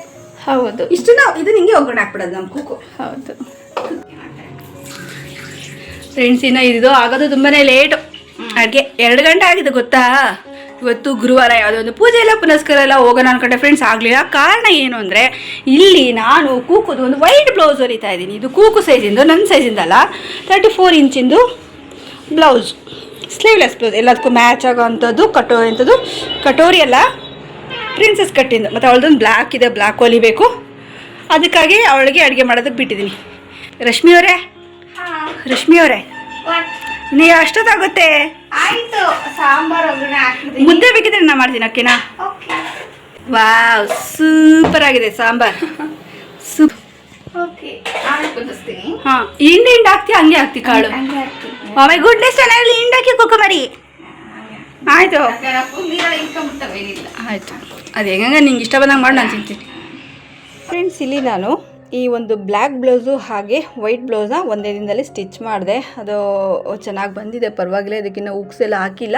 ಹೌದು. ಇಷ್ಟನ್ನ ಇದು ನಿಂಗೆ ಒಗ್ಗರಣೆ ಹಾಕ್ಬಿಡೋದು ನಮ್ಮ ಕುಕ್ಕು ಹೌದು. ಫ್ರೆಂಡ್ಸ್ ಇನ್ನ ಇದು ಆಗೋದು ತುಂಬಾ ಲೇಟು ಅಡುಗೆ ಎರಡು ಗಂಟೆ ಆಗಿದೆ ಗೊತ್ತಾ? ಇವತ್ತು ಗುರುವಾರ ಯಾವುದೋ ಒಂದು ಪೂಜೆ ಎಲ್ಲ ಪುನಸ್ಕಾರ ಎಲ್ಲ ಹೋಗೋಣ ಅನ್ಕೊಂಡೆ ಫ್ರೆಂಡ್ಸ್ ಆಗಲಿಲ್ಲ. ಕಾರಣ ಏನು ಅಂದರೆ ಇಲ್ಲಿ ನಾನು ಕೂಕುದು ಒಂದು ವೈಟ್ ಬ್ಲೌಸ್ ಹೊರಿತಾ ಇದ್ದೀನಿ. ಇದು ಕೂಕು ಸೈಜಿಂದು ನನ್ನ ಸೈಜಿಂದಲ್ಲ ತರ್ಟಿ ಫೋರ್ ಇಂಚಿಂದು ಬ್ಲೌಸ್ ಸ್ಲೀವ್ಲೆಸ್ ಬ್ಲೌಸ್ ಎಲ್ಲದಕ್ಕೂ ಮ್ಯಾಚ್ ಆಗೋ ಅಂಥದ್ದು ಕಟೋ ಅಂಥದ್ದು ಕಟೋರಿ ಅಲ್ಲ. ಪ್ರಿನ್ಸಸ್ ಕಟ್ಟಿಂದು ಮತ್ತು ಅವಳದೊಂದು ಬ್ಲ್ಯಾಕ್ ಇದೆ ಬ್ಲ್ಯಾಕ್ ಹೊಲಿಬೇಕು ಅದಕ್ಕಾಗಿ ಅವಳಿಗೆ ಅಡುಗೆ ಮಾಡೋದಕ್ಕೆ ಬಿಟ್ಟಿದ್ದೀನಿ. ರಶ್ಮಿ ಅವರೇ? ರಶ್ಮಿ ಅವರೇ? ನೀ ಅಷ್ಟೊತ್ತಾಗುತ್ತೆ? ಆಯಿತು ಸಾಂಬಾರ್ ಮುದ್ದೆ ಬೇಕಿದ್ರೆ ನಾ ಮಾಡ್ತೀನಿ ಅಕ್ಕಿನ ವಾ ವಾವ್ ಸೂಪರ್ ಆಗಿದೆ ಸಾಂಬಾರ್. ಸೂಪ್ ಹಾಂ ಹಿಂಡಿ ಹಿಂಡ ಹಾಕ್ತಿ ಹಂಗೆ ಹಾಕ್ತಿ ಕಾಳು. ಹಂಗೆ ಗುಡ್ ಗುಡ್ನೆಸ್ ಚೆನ್ನಾಗಿ ಹಿಂಡಾಕಿ ಕೊಕ್ಕಮರಿ ಆಯಿತು. ಆಯಿತು. ಅದು ಹೆಂಗ ನಿಂಗೆ ಇಷ್ಟ ಬಂದಂಗೆ ಮಾಡಿ, ನಾನು ತಿಂತೀನಿ. ಫ್ರೆಂಡ್ಸ್ ಇಲ್ಲಿ ನಾನು ಈ ಒಂದು ಬ್ಲ್ಯಾಕ್ ಬ್ಲೌಸು ಹಾಗೆ ವೈಟ್ ಬ್ಲೌಸ್ನ ಒಂದೇ ದಿನದಲ್ಲಿ ಸ್ಟಿಚ್ ಮಾಡಿದೆ. ಅದು ಚೆನ್ನಾಗಿ ಬಂದಿದೆ, ಪರವಾಗಿಲ್ಲ ಅದಕ್ಕಿನ್ನ ಉಕ್ಸ್ ಎಲ್ಲ ಹಾಕಿಲ್ಲ.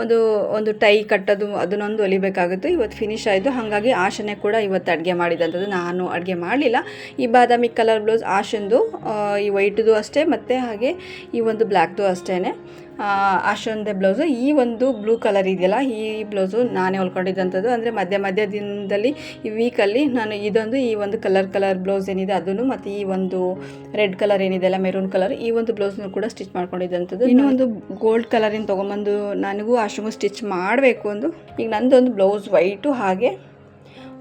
ಒಂದು ಒಂದು ಟೈ ಕಟ್ಟೋದು, ಅದನ್ನೊಂದು ಹೊಲಿಬೇಕಾಗಿತ್ತು. ಇವತ್ತು ಫಿನಿಶ್ ಆಯಿತು. ಹಾಗಾಗಿ ಆಶನೆ ಕೂಡ ಇವತ್ತು ಅಡುಗೆ ಮಾಡಿದಂಥದ್ದು. ನಾನು ಅಡುಗೆ ಮಾಡಲಿಲ್ಲ. ಈ ಬಾದಾಮಿ ಕಲರ್ ಬ್ಲೌಸ್ ಆಶಂದು ಈ ವೈಟ್ದು ಅಷ್ಟೇ, ಮತ್ತು ಹಾಗೆ ಈ ಒಂದು ಬ್ಲ್ಯಾಕ್ದು ಅಷ್ಟೇ ಆಶೊಂದೆ ಬ್ಲೌಸು ಈ ಒಂದು ಬ್ಲೂ ಕಲರ್ ಇದೆಯಲ್ಲ, ಈ ಬ್ಲೌಸು ನಾನೇ ಹೊಲ್ಕೊಂಡಿದ್ದಂಥದ್ದು. ಅಂದರೆ ಮಧ್ಯ ಮಧ್ಯ ದಿನದಲ್ಲಿ ಈ ವೀಕಲ್ಲಿ ನಾನು ಇದೊಂದು, ಈ ಒಂದು ಕಲರ್ ಕಲರ್ ಬ್ಲೌಸ್ ಏನಿದೆ ಅದನ್ನು ಮತ್ತು ಈ ಒಂದು ರೆಡ್ ಕಲರ್ ಏನಿದೆಯಲ್ಲ ಮೆರೂನ್ ಕಲರ್ ಈ ಒಂದು ಬ್ಲೌಸ್ನು ಕೂಡ ಸ್ಟಿಚ್ ಮಾಡ್ಕೊಂಡಿದ್ದಂಥದ್ದು. ಇನ್ನೊಂದು ಗೋಲ್ಡ್ ಕಲರಿನ ತೊಗೊಂಬಂದು ನನಗೂ ಅಷ್ಟೊಂದು ಸ್ಟಿಚ್ ಮಾಡಬೇಕು ಅಂದು, ಈಗ ನಂದೊಂದು ಬ್ಲೌಸ್ ವೈಟು ಹಾಗೆ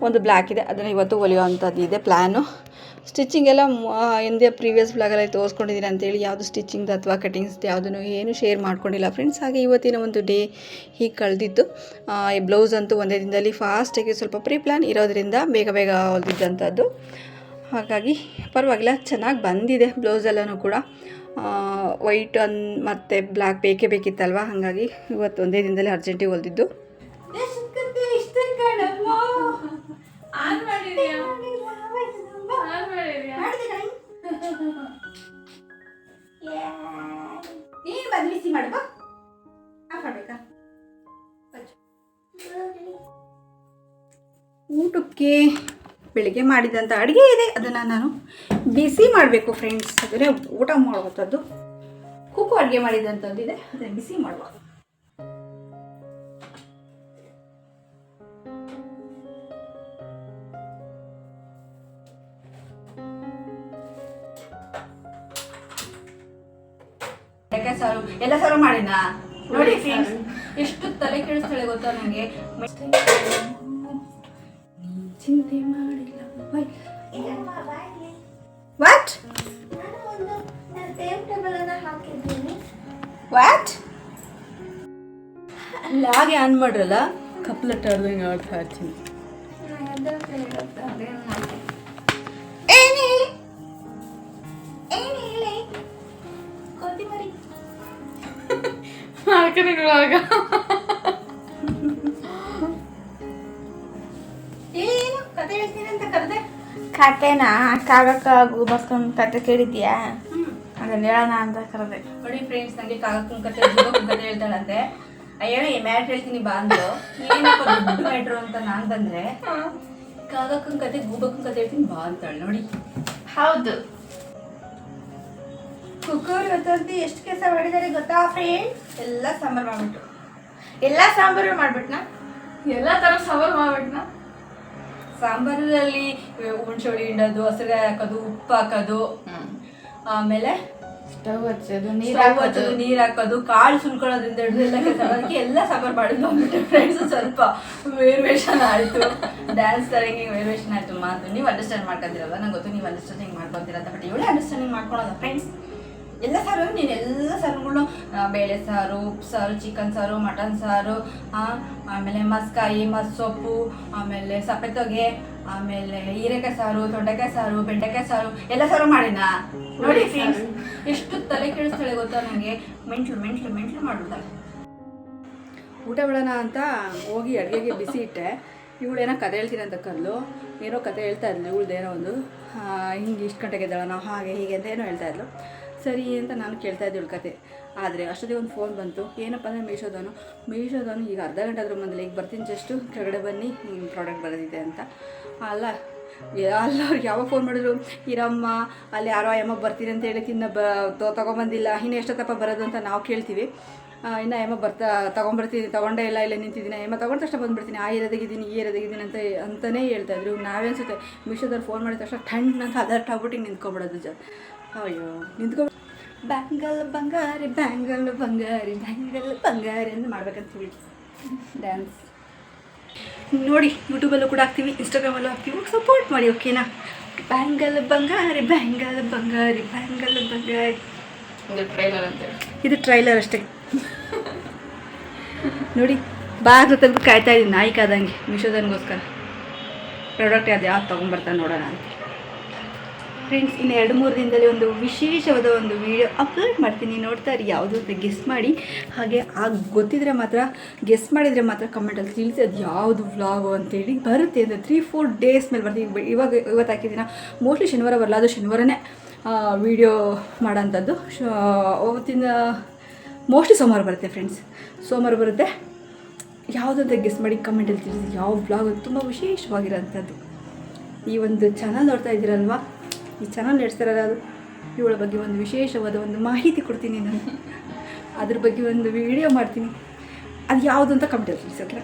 ಒಂದು ಬ್ಲ್ಯಾಕ್ ಇದೆ, ಅದನ್ನು ಇವತ್ತು ಹೊಲಿಯುವಂಥದ್ದು ಇದೆ ಪ್ಲ್ಯಾನು ಸ್ಟಿಚಿಂಗ್ ಎಲ್ಲ ಹಿಂದೆ ಪ್ರೀವಿಯಸ್ ಬ್ಲಾಗಲ್ಲಿ ತೋರಿಸ್ಕೊಂಡಿದ್ದೀನಿ ಅಂತೇಳಿ ಯಾವುದು ಸ್ಟಿಚಿಂಗ್ ಅಥವಾ ಕಟಿಂಗ್ಸ್ ಯಾವುದನ್ನು ಏನು ಶೇರ್ ಮಾಡ್ಕೊಂಡಿಲ್ಲ ಫ್ರೆಂಡ್ಸ್ ಹಾಗೆ ಇವತ್ತಿನ ಒಂದು ಡೇ ಹೀಗೆ ಕಳೆದಿದ್ದು. ಈ ಬ್ಲೌಸ್ ಅಂತೂ ಒಂದೇ ದಿನದಲ್ಲಿ ಫಾಸ್ಟಾಗಿ ಸ್ವಲ್ಪ ಪ್ರೀ ಪ್ಲ್ಯಾನ್ ಇರೋದ್ರಿಂದ ಬೇಗ ಬೇಗ ಹೊಲಿದಿದ್ದಂಥದ್ದು. ಹಾಗಾಗಿ ಪರವಾಗಿಲ್ಲ, ಚೆನ್ನಾಗಿ ಬಂದಿದೆ ಬ್ಲೌಸ್ ಎಲ್ಲನೂ ಕೂಡ. ವೈಟ್ ಅನ್ ಮತ್ತು ಬ್ಲ್ಯಾಕ್ ಬೇಕೇ ಬೇಕಿತ್ತಲ್ವ? ಹಾಗಾಗಿ ಇವತ್ತು ಒಂದೇ ದಿನದಲ್ಲಿ ಅರ್ಜೆಂಟಿಗೆ ಹೊಲಿದಿದ್ದು. ನೀನು ಮಾಡಿದ್ಯಾ ಬಿಸಿ ಬದಲಿಸಿ ಬಾ ಆಫ್ ಮಾಡ್ಬೇಕಾ ಊಟಕ್ಕೆ ಬೆಳಿಗ್ಗೆ ಮಾಡಿದಂಥ ಅಡುಗೆ ಇದೆ ಅದನ್ನು ನಾನು ಬಿಸಿ ಮಾಡಬೇಕು ಫ್ರೆಂಡ್ಸ್ ಅಂದರೆ ಊಟ ಮಾಡುವಂಥದ್ದು ಕುಕ್ಕು ಅಡುಗೆ ಮಾಡಿದಂಥದ್ದು ಇದೆ ಅದನ್ನು ಬಿಸಿ ಮಾಡುವ ಸಾರು? ಎಲ್ಲ ಸಾರು ಮಾಡಿನ ನೋಡಿ ಫ್ರೆಂಡ್ಸ್ ಎಷ್ಟು ತಲೆ ಕೆಡಿಸ್ತಾಳೆ ಗೊತ್ತಾ ನನಗೆ ಚಿಂತೆ ಮಾಡಿಲ್ಲ. ವಾಟ್ ವಾಟ್ ಹಾಗೆ ಆನ್ ಮಾಡ್ರಲ್ಲ? ಕಪ್ಲಟ್ ಆಡ್ದಂಗೆ ಆಡ್ತಾ ಇರ್ತೀನಿ ಏನು ಏನು ಕತೆ ಹೇಳ್ತೀನಿ ಅಂತ ಕರೆದೆ? ಕತೆನಾ? ಕಾಗಕ್ಕ ಗೂಬಸ್ಕೊಂಡ್ ಕತೆ ಕೇಳಿದ್ಯಾ ಅದನ್ನ ಹೇಳೋಣ ಅಂತ ಕರೆದೆ. ನೋಡಿ ಫ್ರೆಂಡ್ಸ್ ನನಗೆ ಕಾಗಕ್ಕನ ಕತೆ ಜೀವಕ್ಕನ ಕತೆ ಹೇಳ್ತಾಳಂತೆ. ಅಯ್ಯೋ ಈ ಮ್ಯಾಟ್ ಹೇಳ್ತೀನಿ ಬಾ ಅಂದ್ರು ಏನಪ್ಪ ದೊಡ್ಡ ಮ್ಯಾಟ್ರು ಅಂತ ನಾನು ಬಂದ್ರೆ ಕಾಗಕ್ಕನ ಕತೆ ಗೂಬಕ್ಕನ ಕತೆ ಹೇಳ್ತೀನಿ ಬಾ ಅಂತಾಳೆ ನೋಡಿ. ಹೌದು. ಕುಕ್ಕರ್ ಇವತ್ತಂತೂ ಎಷ್ಟು ಕೆಲಸ ಮಾಡಿದ್ದಾರೆ ಗೊತ್ತಾ ಫ್ರೆಂಡ್ಸ್ ಎಲ್ಲ ಸಾಂಬಾರು ಮಾಡ್ಬಿಟ್ಟು ಎಲ್ಲ ಸಾಂಬಾರು ಮಾಡ್ಬಿಟ್ನಾ? ಎಲ್ಲ ತರ ಸಾಂಬಾರು ಮಾಡ್ಬಿಟ್ನಾ? ಸಾಂಬಾರಲ್ಲಿ ಹುಣ್ಸೋಳಿ ಹಿಂಡೋದು ಹಸಿರುಗಾಯಿ ಹಾಕೋದು ಉಪ್ಪು ಹಾಕೋದು. ಆಮೇಲೆ ಸ್ಟವ್ ಹಚ್ಚೋದು ನೀರ್ ಹಾಕೋದು. ನೀರು ಹಾಕೋದು ಕಾಳು ಸುಲ್ಕೊಳ್ಳೋದ್ರಿಂದ ಹಿಡಿದು ಎಲ್ಲ ಕೆಲಸ ಮಾಡೋದಕ್ಕೆ ಎಲ್ಲ ಸಾಂಬಾರು ಮಾಡಿದ್ದು ಬಂದ್ಬಿಟ್ಟು ಫ್ರೆಂಡ್ಸ್ ಸ್ವಲ್ಪ ವೇರ್ವೇಷನ್ ಆಯಿತು. ಡ್ಯಾನ್ಸ್ ತರಂಗೆ ವೇರ್ವೇಷನ್ ಆಯಿತು ಮಾತು. ನೀವು ಅಂಡರ್ಸ್ಟ್ಯಾಂಡ್ ಮಾಡ್ಕೊಂಡಿರಲ್ಲ ನಂಗೆ ಗೊತ್ತು ನೀವು ಅಂಡರ್ಸ್ಟ್ಯಾಂಡಿಂಗ್ ಮಾಡ್ಕೊತೀರ ಅಂತ. ಬಟ್ ಇವಳೇ ಅಂಡರ್ಸ್ಟ್ಯಾಂಡಿಂಗ್ ಮಾಡ್ಕೊಳೋದ ಫ್ರೆಂಡ್ಸ್ ಎಲ್ಲ ಸಾರು ನೀನು ಎಲ್ಲ ಸಾರುಗಳು ಬೇಳೆ ಸಾರು ಉಪ್ಪು ಸಾರು ಚಿಕನ್ ಸಾರು ಮಟನ್ ಸಾರು ಆಮೇಲೆ ಮಸ್ಕಾಯಿ ಮಸ್ಸೊಪ್ಪು ಆಮೇಲೆ ಸಪೆತೊಗೆ ಆಮೇಲೆ ಹೀರೆಕಾಯಿ ಸಾರು ತೊಂಡೆಕಾಯಿ ಸಾರು ಬೆಂಡೆಕಾಯಿ ಸಾರು ಎಲ್ಲ ಸಾರು ಮಾಡಿನಾ? ನೋಡಿ ಫ್ರೆಂಡ್ಸ್ ಎಷ್ಟು ತಲೆ ಕೆಡಿಸ್ತಾಳೆ ಗೊತ್ತಾ ನನಗೆ ಮೆಂಟ್ಲು ಮೆಂಟ್ಲು ಮೆಂಟ್ಲು ಮಾಡ್ಬಿಡ್ತಾಳೆ. ಊಟ ಬಿಡೋಣ ಅಂತ ಹೋಗಿ ಅಡುಗೆಗೆ ಬಿಸಿ ಇಟ್ಟೆ. ಇವಳೇನೋ ಕತೆ ಹೇಳ್ತೀನಿ ಅಂತ ಕರ್ಲು ಏನೋ ಕತೆ ಹೇಳ್ತಾ ಇದ್ಲು ಇವಳ್ದೇನೋ ಒಂದು. ಹಿಂಗೆ ಇಷ್ಟು ಗಂಟೆಗೆ ಇದ್ದಾಳ ನಾವು ಹಾಗೆ ಹೀಗೆ ಅಂತ ಏನೋ ಹೇಳ್ತಾ ಇದ್ಲು. ಸರಿ ಅಂತ ನಾನು ಕೇಳ್ತಾ ಇದ್ದೆ ಕತೆ ಆದರೆ ಅಷ್ಟೊತ್ತಿಗೆ ಒಂದು ಫೋನ್ ಬಂತು. ಏನಪ್ಪ ಅಂದರೆ ಮೀಶೋದವನು? ಮೀಶೋದವನು ಈಗ ಅರ್ಧ ಗಂಟೆ ಆದರೂ ಬಂದಿಲ್ಲ. ಈಗ ಬರ್ತೀನಿ ಜಸ್ಟು ಕೆಳಗಡೆ ಬನ್ನಿ ಪ್ರಾಡಕ್ಟ್ ಬರೋದಿದೆ ಅಂತ. ಅಲ್ಲ ಎಲ್ಲರೂ ಯಾವಾಗ ಫೋನ್ ಮಾಡಿದ್ರು? ಇರಮ್ಮ, ಅಲ್ಲಿ ಯಾರೋ ಅಮ್ಮ ಬರ್ತೀನಿ ಅಂತ ಹೇಳಿ ತಿನ್ನ ಬ ತೊಗೊಂಬಂದಿಲ್ಲ. ಇನ್ನು ಎಷ್ಟೊತ್ತಪ್ಪ ಬರೋದು ಅಂತ ನಾವು ಕೇಳ್ತೀವಿ. ಇನ್ನು ಯಮ್ಮ ಬರ್ತಾ ತೊಗೊಂಬರ್ತೀನಿ ತೊಗೊಂಡೇ ಇಲ್ಲ ಇಲ್ಲ ನಿಂತಿದ್ದೀನಿ. ಯಮ್ಮ ತೊಗೊಂಡ ತಕ್ಷಣ ಬಂದುಬಿಡ್ತೀನಿ. ಆ ಏರಿಯಾದಾಗಿದ್ದೀನಿ ಈ ಏರಿಯಾದಾಗಿದ್ದೀನಿ ಅಂತ ಅಂತಲೇ ಹೇಳ್ತಾಯಿದ್ರು ನಾವೇ ಅನ್ಸುತ್ತೆ ಮೀಶೋದವ್ರು ಫೋನ್ ಮಾಡಿದ ತಕ್ಷಣ ಠಂಡ್ ಅಂತ ಅದರ್ಟ್ ಆಗ್ಬಿಟ್ಟು ನಿಂತ್ಕೊಬಿಡೋದು ಜ ಅಯ್ಯೋ. ನಿಂತ್ಕೊ ಬ್ಯಾಂಗಲ್ ಬಂಗಾರಿ ಬ್ಯಾಂಗಲ್ ಬಂಗಾರಿ ಬ್ಯಾಂಗಲ್ ಬಂಗಾರಿ ಅಂತ ಮಾಡ್ಬೇಕಂತ ಹೇಳಿ. ಡ್ಯಾನ್ಸ್ ನೋಡಿ ಯೂಟ್ಯೂಬಲ್ಲೂ ಕೂಡ ಹಾಕ್ತೀವಿ ಇನ್ಸ್ಟಾಗ್ರಾಮಲ್ಲೂ ಹಾಕ್ತೀವಿ. ಸಪೋರ್ಟ್ ಮಾಡಿ ಓಕೆನಾ ಬ್ಯಾಂಗಲ್ ಬಂಗಾರಿ ಬ್ಯಾಂಗಲ್ ಬಂಗಾರಿ ಬ್ಯಾಂಗಲ್ ಬಂಗಾರಿ. ಟ್ರೈಲರ್ ಇದು ಟ್ರೈಲರ್ ಅಷ್ಟೇ. ನೋಡಿ ಬಾಗ್ಲು ತಂದು ಕಾಯ್ತಾ ಇದ್ದೀನಿ ನಾಯಿ ಕಾದಂಗೆ ಮಿಶೋದನ್ಗೋಸ್ಕರ ಪ್ರಾಡಕ್ಟ್ ಅದು ಯಾವ್ದು ತೊಗೊಂಬರ್ತಾನೆ ನೋಡೋಣ ಅಂತ. ಫ್ರೆಂಡ್ಸ್ ಇನ್ನು ಎರಡು ಮೂರು ದಿನದಲ್ಲಿ ಒಂದು ವಿಶೇಷವಾದ ಒಂದು ವಿಡಿಯೋ ಅಪ್ಲೋಡ್ ಮಾಡ್ತೀನಿ. ನೋಡ್ತಾ ಇರಿ, ಯಾವುದು ಅಂತ ಗೆಸ್ ಮಾಡಿ. ಹಾಗೆ ಆ ಗೊತ್ತಿದ್ರೆ ಮಾತ್ರ ಗೆಸ್ ಮಾಡಿದರೆ ಮಾತ್ರ ಕಮೆಂಟಲ್ಲಿ ತಿಳಿಸಿ ಅದು ಯಾವುದು ವ್ಲಾಗು ಅಂತೇಳಿ ಬರುತ್ತೆ ಅಂದರೆ ತ್ರೀ ಫೋರ್ ಡೇಸ್ ಮೇಲೆ ಬರ್ತೀನಿ. ಇವ- ಇವಾಗ, ಇವತ್ತು ಹಾಕಿದ್ದೀನ ಮೋಸ್ಟ್ಲಿ ಶನಿವಾರ ಬರಲ್ಲ ಅದು ಶನಿವಾರನೇ ವಿಡಿಯೋ ಮಾಡೋಂಥದ್ದು ಅವತ್ತಿನ ಮೋಸ್ಟ್ಲಿ ಸೋಮವಾರ ಬರುತ್ತೆ ಫ್ರೆಂಡ್ಸ್ ಸೋಮವಾರ ಬರುತ್ತೆ. ಯಾವುದಂತ ಗೆಸ್ ಮಾಡಿ ಕಮೆಂಟಲ್ಲಿ ತಿಳಿಸಿ. ಯಾವ ಬ್ಲಾಗ್ ತುಂಬ ವಿಶೇಷವಾಗಿರೋಂಥದ್ದು ಈ ಒಂದು ಚಾನಲ್ ನೋಡ್ತಾ ಇದ್ದೀರಲ್ವಾ? ಈ ಚಾನಲ್ ನಡೆಸ್ತಾರಲ್ಲ ಅದು. ಇವಳ ಬಗ್ಗೆ ಒಂದು ವಿಶೇಷವಾದ ಒಂದು ಮಾಹಿತಿ ಕೊಡ್ತೀನಿ ನಾನು. ಅದ್ರ ಬಗ್ಗೆ ಒಂದು ವಿಡಿಯೋ ಮಾಡ್ತೀನಿ. ಅದು ಯಾವುದು ಅಂತ ಕಮೆಂಟಲ್ಲಿ ತಿಳಿಸಿ ಓಕೆ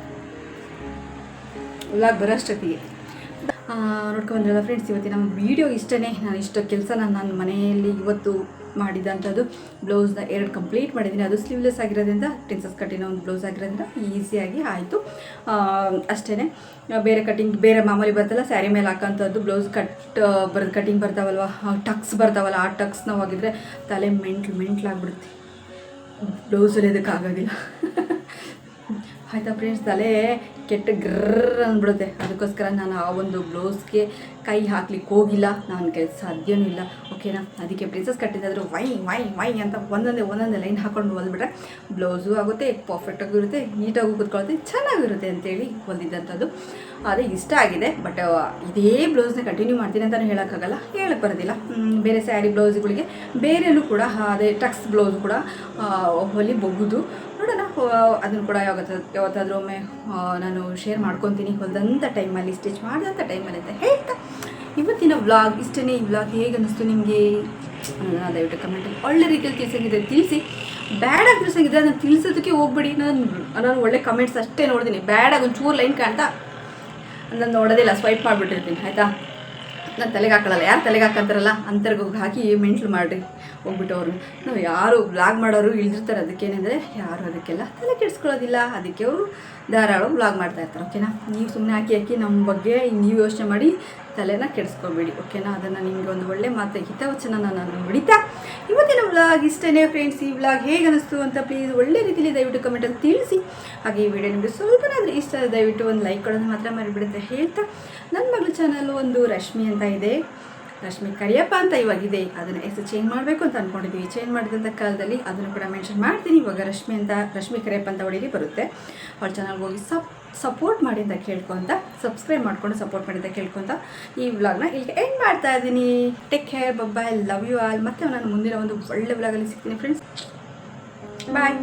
ವ್ಲಾಗ್ ಬರೋಷ್ಟೊತ್ತಿಗೆ ನೋಡ್ಕೊಂಡ್ರಲ್ಲ ಫ್ರೆಂಡ್ಸ್ ಇವತ್ತಿನ ನಮ್ಮ ವೀಡಿಯೋ ಇಷ್ಟನೇ. ನಾನು ಇಷ್ಟು ಕೆಲಸ ನಾನು ನನ್ನ ಮನೆಯಲ್ಲಿ ಇವತ್ತು ಮಾಡಿದಂಥದ್ದು. ಬ್ಲೌಸ್ನ ಎರಡು ಕಂಪ್ಲೀಟ್ ಮಾಡಿದ್ದೀನಿ. ಅದು ಸ್ಲೀವ್ಲೆಸ್ ಆಗಿರೋದ್ರಿಂದ ಪ್ರಿನ್ಸಸ್ ಕಟ್ಟಿನ ಒಂದು ಬ್ಲೌಸ್ ಆಗಿರೋದ್ರಿಂದ ಈಸಿಯಾಗಿ ಆಯಿತು. ಅಷ್ಟೇ ಬೇರೆ ಕಟಿಂಗ್ ಬೇರೆ ಮಾಮೂಲಿ ಬರ್ತಲ್ಲ ಸ್ಯಾರಿ ಮೇಲೆ ಹಾಕೋಂಥದ್ದು ಬ್ಲೌಸ್ ಕಟ್ ಬರ್ ಕಟಿಂಗ್ ಬರ್ತಾವಲ್ವ? ಟಕ್ಸ್ ಬರ್ತಾವಲ್ಲ, ಆ ಟಕ್ಸ್ನ ಹೋಗಿದ್ರೆ ತಲೆ ಮೆಂಟ್ಲು, ಮೆಂಟ್ಲಾಗ್ಬಿಡುತ್ತೆ. ಬ್ಲೌಸ್ ಹೊಲಿಯೋದಕ್ಕಾಗೋದಿಲ್ಲ (laughs) ಆಯಿತಾ ಫ್ರೆಂಡ್ಸ್ ತಲೆ ಕೆಟ್ಟ ಗ್ರರ್ ಅಂದ್ಬಿಡುತ್ತೆ. ಅದಕ್ಕೋಸ್ಕರ ನಾನು ಆ ಒಂದು ಬ್ಲೌಸ್ಗೆ ಕೈ ಹಾಕ್ಲಿಕ್ಕೆ ಹೋಗಿಲ್ಲ. ನಾನು ಕೈ ಸಾಧ್ಯವೂ ಇಲ್ಲ. ಓಕೆನಾ ಅದಕ್ಕೆ ಪ್ರಿನ್ಸಸ್ ಕಟ್ಟಿದ್ದಾದರೂ, ವೈ ವೈ ವೈ ಅಂತ ಒಂದೊಂದೇ ಒಂದೊಂದೇ ಲೈನ್ ಹಾಕೊಂಡು ಹೊಲ್ಬಿಟ್ರೆ ಬ್ಲೌಸು ಆಗುತ್ತೆ ಪರ್ಫೆಕ್ಟಾಗೂ ಇರುತ್ತೆ ನೀಟಾಗೂ ಕೂತ್ಕೊಳ್ಳುತ್ತೆ ಚೆನ್ನಾಗಿರುತ್ತೆ ಅಂತೇಳಿ ಹೊಲಿದಂಥದ್ದು ಅದೇ ಇಷ್ಟ ಆಗಿದೆ. ಬಟ್ ಇದೇ ಬ್ಲೌಸ್ನ ಕಂಟಿನ್ಯೂ ಮಾಡ್ತೀನಿ ಅಂತಲೂ ಹೇಳೋಕ್ಕಾಗಲ್ಲ. ಹೇಳಕ್ಕೆ ಬರೋದಿಲ್ಲ. ಬೇರೆ ಸ್ಯಾರಿ ಬ್ಲೌಸ್ಗಳಿಗೆ ಬೇರೆಯೂ ಕೂಡ, ಅದೇ ಟಕ್ಸ್ ಬ್ಲೌಸ್ ಕೂಡ ಹೊಲಿಬಹುದು. ನೋಡೋಣ. ಅದನ್ನು ಕೂಡ ಯಾವತ್ತ, ಯಾವತ್ತಾದ್ರೂ ಒಮ್ಮೆ ನಾನು ಶೇರ್ ಮಾಡ್ಕೊತೀನಿ. ಹೊಲ್ದಂಥ ಟೈಮಲ್ಲಿ ಸ್ಟಿಚ್ ಮಾಡಿದಂಥ ಟೈಮಲ್ಲಿ ಅಂತ ಹೇಳ್ತಾ. ಇವತ್ತಿನ ವ್ಲಾಗ್ ಇಷ್ಟನೇ ಈ ವ್ಲಾಗ್ ಹೇಗೆ ಅನ್ನಿಸ್ತು ನಿಮಗೆ? ದಯವಿಟ್ಟು ಕಮೆಂಟಲ್ಲಿ ಒಳ್ಳೆ ರೀತಿಯಲ್ಲಿ ತಿಳಿಸಂಗಿದೆ ತಿಳಿಸಿ. ಬ್ಯಾಡಾಗಿ ತಿಳಿಸಂಗಿದೆ ಅದನ್ನು ತಿಳಿಸೋದಕ್ಕೆ ಹೋಗ್ಬಿಡಿ. ನಾನು ನಾನು ಒಳ್ಳೆ ಕಮೆಂಟ್ಸ್ ಅಷ್ಟೇ ನೋಡ್ತೀನಿ. ಬ್ಯಾಡಾಗಿ ಒಂಚೂರು ಲೈನ್ ಕಾಣ್ತಾ? ನಾನು ನೋಡೋದಿಲ್ಲ ಸ್ವೈಪ್ ಮಾಡಿಬಿಟ್ಟಿರ್ತೀನಿ, ಆಯಿತಾ? ನಾನು ತಲೆಗೆ ಹಾಕೊಳ್ಳಲ್ಲ ಯಾರು ತಲೆಗೆ ಹಾಕಂತಾರಲ್ಲ? ಅಂತರ್ಗೋಗಿ ಹಾಕಿ ಮೆಂಟ್ಲು ಮಾಡಿರಿ. ಹೋಗ್ಬಿಟ್ಟು ಅವರು ನಾವು ಯಾರು ಬ್ಲಾಗ್ ಮಾಡೋರು ಇಳಿದಿರ್ತಾರೆ ಅದಕ್ಕೇನೆಂದರೆ ಯಾರು ಅದಕ್ಕೆಲ್ಲ ತಲೆ ಕೆಡಿಸ್ಕೊಳ್ಳೋದಿಲ್ಲ. ಅದಕ್ಕೆ ಅವರು ಧಾರಾಳ ಬ್ಲಾಗ್ ಮಾಡ್ತಾ ಇರ್ತಾರೆ ಓಕೆನಾ ನೀವು ಸುಮ್ಮನೆ ಹಾಕಿ ಹಾಕಿ ನಮ್ಮ ಬಗ್ಗೆ ನೀವು ಯೋಚನೆ ಮಾಡಿ ತಲೆನ ಕೆಡಿಸ್ಕೊಬೇಡಿ ಓಕೆನಾ ಅದನ್ನು ನಿಮಗೆ ಒಂದು ಒಳ್ಳೆ ಮಾತು ಹಿತವಚನ ನಾನು ಹೊಡಿತಾ ಇವತ್ತಿನ ವ್ಲಾಗ್ ಇಷ್ಟೇ ಫ್ರೆಂಡ್ಸ್ ಈ ವ್ಲಾಗ್ ಹೇಗೆ ಅನಿಸ್ತು ಅಂತ ಪ್ಲೀಸ್ ಒಳ್ಳೆ ರೀತಿಯಲ್ಲಿ ದಯವಿಟ್ಟು ಕಮೆಂಟಲ್ಲಿ ತಿಳಿಸಿ. ಹಾಗೆ ಈ ವಿಡಿಯೋ ನಿಮಗೆ ಸ್ವಲ್ಪನಾದರೂ ಇಷ್ಟ ದಯವಿಟ್ಟು ಒಂದು ಲೈಕ್ ಕೊಡೋದು ಮಾತ್ರ ಮರಿಬಿಡುತ್ತೆ ಹೇಳ್ತಾ. ನನ್ನ ಮಗಳ ಚಾನಲ್ ಒಂದು ರಶ್ಮಿ ಅಂತ ಇದೆ. ರಶ್ಮಿ ಕರಿಯಪ್ಪ ಅಂತ ಇವಾಗಿದೆ. ಅದನ್ನು ಹೆಸರು ಚೇಂಜ್ ಮಾಡಬೇಕು ಅಂತ ಅಂದ್ಕೊಂಡಿದ್ದೀವಿ ಚೇಂಜ್ ಮಾಡಿದಂಥ ಕಾಲದಲ್ಲಿ ಅದನ್ನು ಕೂಡ ಮೆನ್ಷನ್ ಮಾಡ್ತೀನಿ. ಇವಾಗ ರಶ್ಮಿ ಅಂತ, ರಶ್ಮಿ ಕರಿಯಪ್ಪ ಅಂತ ಹೊಡೀಲಿ ಬರುತ್ತೆ. ಅವ್ರ ಚಾನಲ್ಗೆ ಹೋಗಿ ಸಪ್ ಸಪೋರ್ಟ್ ಮಾಡಿ ಅಂತ ಕೇಳ್ಕೊತ ಸಬ್ಸ್ಕ್ರೈಬ್ ಮಾಡ್ಕೊಂಡು ಸಪೋರ್ಟ್ ಮಾಡಿ ಅಂತ ಕೇಳ್ಕೊತ ಈ ವ್ಲಾಗ್ನ ಇಲ್ಲಿಗೆ ಎಂಡ್ ಮಾಡ್ತಾ ಇದ್ದೀನಿ. Take care bye bye love you all ಮತ್ತೆ ನಾನು ಮುಂದಿನ ಒಂದು ಒಳ್ಳೆ ವ್ಲಾಗಲ್ಲಿ ಸಿಗ್ತೀನಿ ಫ್ರೆಂಡ್ಸ್ ಬಾಯ್